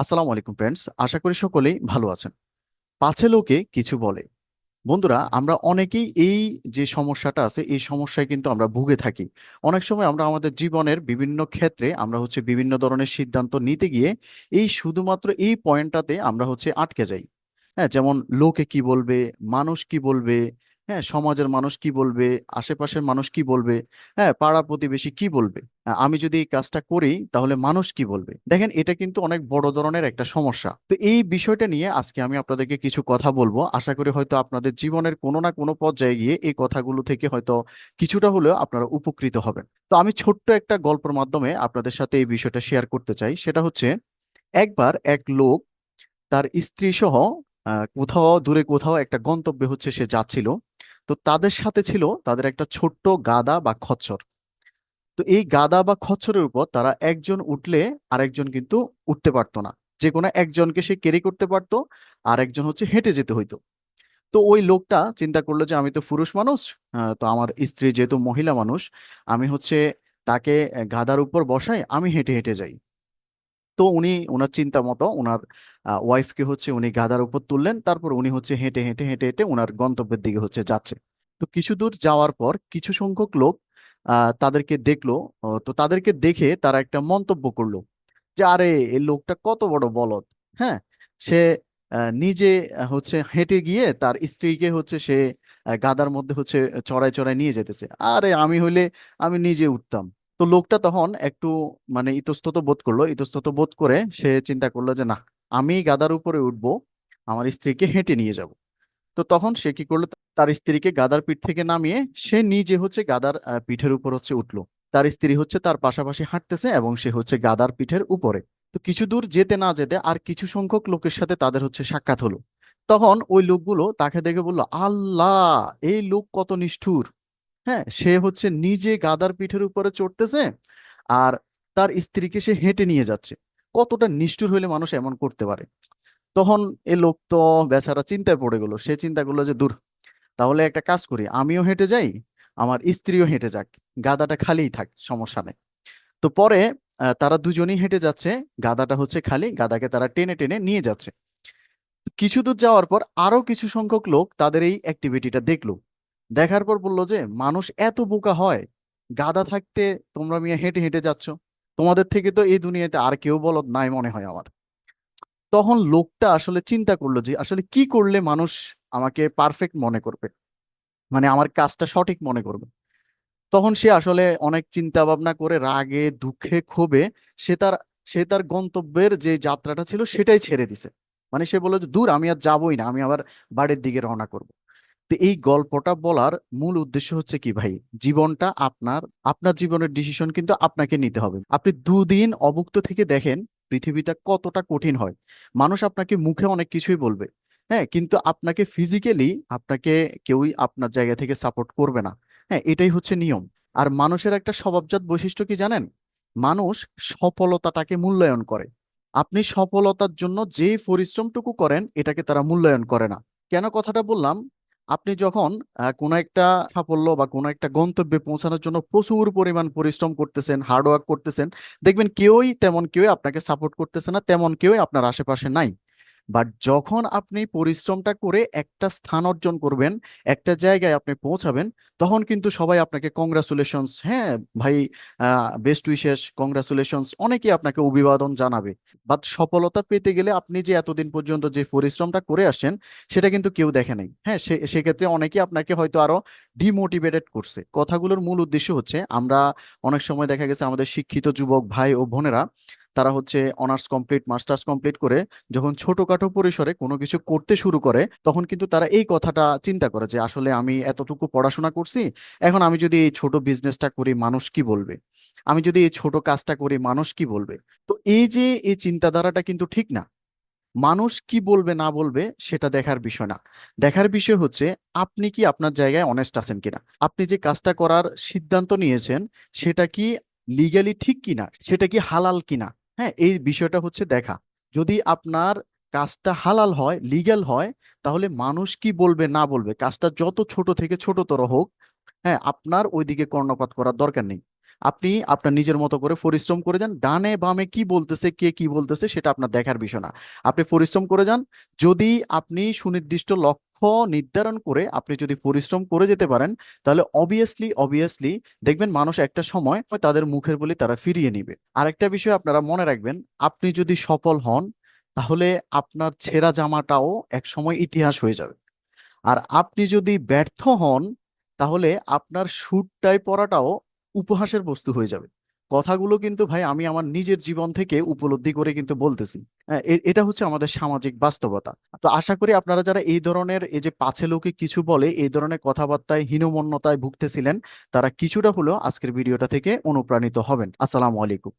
আসসালামু আলাইকুম ফ্রেন্ডস আশা করি সকলেই ভালো আছেন। পাছে লোকে কিছু বলে। বন্ধুরা, আমরা অনেকেই এই যে সমস্যাটা আছে, এই সমস্যায় কিন্তু আমরা ভুগে থাকি। অনেক সময় আমরা আমাদের জীবনের বিভিন্ন ক্ষেত্রে আমরা হচ্ছে বিভিন্ন ধরনের সিদ্ধান্ত নিতে গিয়ে এই শুধুমাত্র এই পয়েন্টটাতে আমরা হচ্ছে আটকে যাই। হ্যাঁ যেমন লোকে কি বলবে, মানুষ কি বলবে হ্যাঁ সমাজের মানুষ কি বলবে? আশেপাশের মানুষ কি বলবে? হ্যাঁ পাড়া প্রতিবেশী কি বলবে? আমি যদি এই কাজটা করি, তাহলে মানুষ কি বলবে? দেখেন, এটা কিন্তু অনেক বড় ধরনের একটা সমস্যা। তো এই বিষয়টা নিয়ে আজকে আমি আপনাদেরকে কিছু কথা বলব। আশা করি হয়তো আপনাদের জীবনের কোনো না কোনো পর্যায়ে গিয়ে এই কথাগুলো থেকে হয়তো কিছুটা হলেও আপনারা উপকৃত হবেন। তো আমি ছোট্ট একটা গল্পের মাধ্যমে আপনাদের সাথে এই বিষয়টা শেয়ার করতে চাই। সেটা হচ্ছে, একবার এক লোক তার স্ত্রী সহ কোথাও দূরে কোথাও একটা গন্তব্যে হচ্ছে সে যাচ্ছিল। তো তাদের সাথে ছিল তাদের একটা ছোট্ট গাদা বা খচ্চর। তো এই গাদা বা খচ্চরের উপর তারা একজন উঠলে আরেকজন কিন্তু উঠতে পারতো না। যে কোনো একজনকে সে ক্যারি করতে পারতো আর একজন হচ্ছে হেঁটে যেতে হইতো। তো ওই লোকটা চিন্তা করল যে, আমি তো পুরুষ মানুষ তো আমার স্ত্রী যেহেতু মহিলা মানুষ, আমি হচ্ছে তাকে গাদার উপর বসাই, আমি হেঁটে হেঁটে যাই। তো উনি ওনার চিন্তা মতো ওনার ওয়াইফকে হচ্ছে উনি গাদার উপর তুললেন, তারপর উনি হচ্ছে হেঁটে হেঁটে হেঁটে হেঁটে ওনার গন্তব্যের দিকে হচ্ছে যাচ্ছে। তো কিছু দূর যাওয়ার পর কিছু সংখ্যক লোক তাদেরকে দেখল তো তাদেরকে দেখে তারা একটা মন্তব্য করল যে, আরে এই লোকটা কত বড় বলদ। হ্যাঁ? সে নিজে হচ্ছে হেঁটে গিয়ে তার স্ত্রীকে হচ্ছে সে গাদার মধ্যে হচ্ছে চড়ায় চড়ায় নিয়ে যেতেছে। আরে, আমি হইলে আমি নিজে উঠতাম। তো লোকটা তখন একটু মানে ইতস্তত বোধ করল, ইতস্তত বোধ করে সে চিন্তা করল যে, না, আমি গাদার উপরে উঠবো, আমার স্ত্রীকে হেঁটে নিয়ে যাব। তো তখন সে কি করল, তার স্ত্রীকে গাদার পিঠ থেকে নামিয়ে সে নিজে হচ্ছে গাদার পিঠের উপর হচ্ছে উঠল। তার স্ত্রী হচ্ছে তার পাশাপাশি হাঁটতেছে এবং সে হচ্ছে গাদার পিঠের উপরে। তো কিছু দূর যেতে না যেতে আর কিছু সংখ্যক লোকের সাথে তাদের হচ্ছে সাক্ষাৎ হলো। তখন ওই লোকগুলো তাকে দেখে বলল, আল্লাহ, এই লোক কত নিষ্ঠুর। হ্যাঁ সে হচ্ছে নিজে গাদার পিঠের উপরে চড়তেছে আর তার স্ত্রীকে সে হেঁটে নিয়ে যাচ্ছে। কতটা নিষ্ঠুর হইলে মানুষ এমন করতে পারে? তখন এ লোক তো বেচারা চিন্তায় পড়ে গেল। সে চিন্তা করল যে, দূর, তাহলে একটা কাজ করি। আমিও হেঁটে যাই, আমার স্ত্রীও হেঁটে যাক। গাদাটা খালিই থাক, সমস্যা নেই। তো পরে তারা দুজনেই হেঁটে যাচ্ছে। গাদাটা হচ্ছে খালি, গাদাকে তারা টেনে টেনে নিয়ে যাচ্ছে। কিছু দূর যাওয়ার পর আরও কিছু সংখ্যক লোক তাদের এই অ্যাক্টিভিটিটা দেখল। দেখার পর বলল যে, মানুষ এত বোকা হয় গাদা থাকতে তোমরা মিয়া হেঁটে হেঁটে যাচ্ছ। তোমাদের থেকে তো এই দুনিয়াতে আর কেউ বলদ নাই মনে হয় আমার। তখন লোকটা আসলে চিন্তা করল যে, আসলে কি করলে মানুষ আমাকে পারফেক্ট মনে করবে? মানে আমার কাজটা সঠিক মনে করবে? তখন সে আসলে অনেক চিন্তা ভাবনা করে রাগে, দুঃখে, ক্ষোভে সে তার সে তার গন্তব্যের যে যাত্রাটা ছিল সেটাই ছেড়ে দিছে। মানে সে বলল যে, দূর, আমি আর যাবোই না, আমি আবার বাড়ির দিকে রওনা করব। তো এই গল্পটা বলার মূল উদ্দেশ্য হচ্ছে কি ভাই? জীবনটা আপনার আপনার জীবনের ডিসিশন কিন্তু আপনাকে নিতে হবে। আপনি দুদিন অভুক্ত থেকে দেখেন পৃথিবীটা কতটা কঠিন হয়। মানুষ আপনাকে মুখে অনেক কিছুই বলবে হ্যাঁ? কিন্তু আপনাকে ফিজিক্যালি আপনাকে কেউই আপনার জায়গা থেকে সাপোর্ট করবে না হ্যাঁ? এটাই হচ্ছে নিয়ম। আর মানুষের একটা স্বভাবজাত বৈশিষ্ট্য কি জানেন? মানুষ সফলতাটাকে মূল্যায়ন করে। আপনি সফলতার জন্য যে পরিশ্রমটুকু করেন, এটাকে তারা মূল্যায়ন করে না। কেন কথাটা বললাম? আপনি যখন কোন একটা সাফল্য বা কোনো একটা গন্তব্যে পৌঁছানোর জন্য প্রচুর পরিমাণ পরিশ্রম করতেছেন হার্ডওয়ার্ক করতেছেন, দেখবেন কেউই তেমন কেউই আপনাকে সাপোর্ট করতেছে না, তেমন কেউই আপনার আশেপাশে নাই। বাট যখন আপনি পরিশ্রমটা করে একটা স্থান অর্জন করবেন, একটা জায়গায় আপনি পৌঁছাবেন, তখন কিন্তু সবাই আপনাকে কংগ্রাচুলেশনস হ্যাঁ ভাই বেস্ট উইশেস কংগ্রাচুলেশনস অনেকেই আপনাকে অভিবাদন জানাবে। বাট সফলতা পেতে গেলে আপনি যে এতদিন পর্যন্ত যে পরিশ্রমটা করে আসছেন, সেটা কিন্তু কেউ দেখে নাই। হ্যাঁ সে, সেক্ষেত্রে অনেকেই আপনাকে হয়তো আরও ডিমোটিভেটেড করছে। কথাগুলোর মূল উদ্দেশ্য হচ্ছে, আমরা অনেক সময় দেখা গেছে আমাদের শিক্ষিত যুবক ভাই ও বোনেরা তারা হচ্ছে অনার্স কমপ্লিট মাস্টার্স কমপ্লিট করে যখন ছোটখাটো পরিসরে কোনো কিছু করতে শুরু করে, তখন কিন্তু তারা এই কথাটা চিন্তা করে যে আসলে আমি এতটুকু পড়াশোনা করছি, এখন আমি যদি এই ছোট বিজনেসটা করি মানুষ কি বলবে? আমি যদি এই ছোট কাজটা করি মানুষ কি বলবে? তো এই যে এই চিন্তাধারাটা কিন্তু ঠিক না। মানুষ কি বলবে না বলবে সেটা দেখার বিষয় না। দেখার বিষয় হচ্ছে আপনি কি আপনার জায়গায় অনেস্ট আছেন কিনা? আপনি যে কাজটা করার সিদ্ধান্ত নিয়েছেন সেটা কি লিগ্যালি ঠিক কিনা? সেটা কি হালাল কিনা? হ্যাঁ এই বিষয়টা হচ্ছে দেখা। যদি আপনার কাজটা হালাল হয় লিগ্যাল হয়, তাহলে মানুষ কি বলবে, না বলবে? কাজটা যত ছোট থেকে ছোটতর হোক হ্যাঁ আপনার ওইদিকে কর্ণপাত করার দরকার নেই। আপনি আপনার নিজের মতো করে পরিশ্রম করে যান। ডানে বামে কি বলতেছে, কে কি বলতেছে, সেটা আপনার দেখার বিষয় না। আপনি পরিশ্রম করে যান। যদি আপনি সুনির্দিষ্ট লক্ষ্য নির্ধারণ করে আপনি যদি পরিশ্রম করে যেতে পারেন, তাহলে অবভিয়াসলি অবভিয়াসলি দেখবেন মানুষ একটা সময় তাদের মুখের বলি তারা ফিরিয়ে নিবে। আরেকটা বিষয় আপনারা মনে রাখবেন, আপনি যদি সফল হন, তাহলে আপনার ছেঁড়া জামাটাও এক সময় ইতিহাস হয়ে যাবে। আর আপনি যদি ব্যর্থ হন, তাহলে আপনার স্যুটটাই পরাটাও উপহাসের বস্তু হয়ে যাবে। কথাগুলো কিন্তু ভাই আমি আমার নিজের জীবন থেকে উপলব্ধি করে কিন্তু বলতেছি। এটা হচ্ছে আমাদের সামাজিক বাস্তবতা। তো আশা করি আপনারা যারা এই ধরনের এই যে পাছে লোকে কিছু বলে, এই ধরনের কথাবার্তায় হীনমন্যতায় ভুগতেছিলেন, তারা কিছুটা হলেও আজকের ভিডিওটা থেকে অনুপ্রাণিত হবেন। আসসালামু আলাইকুম।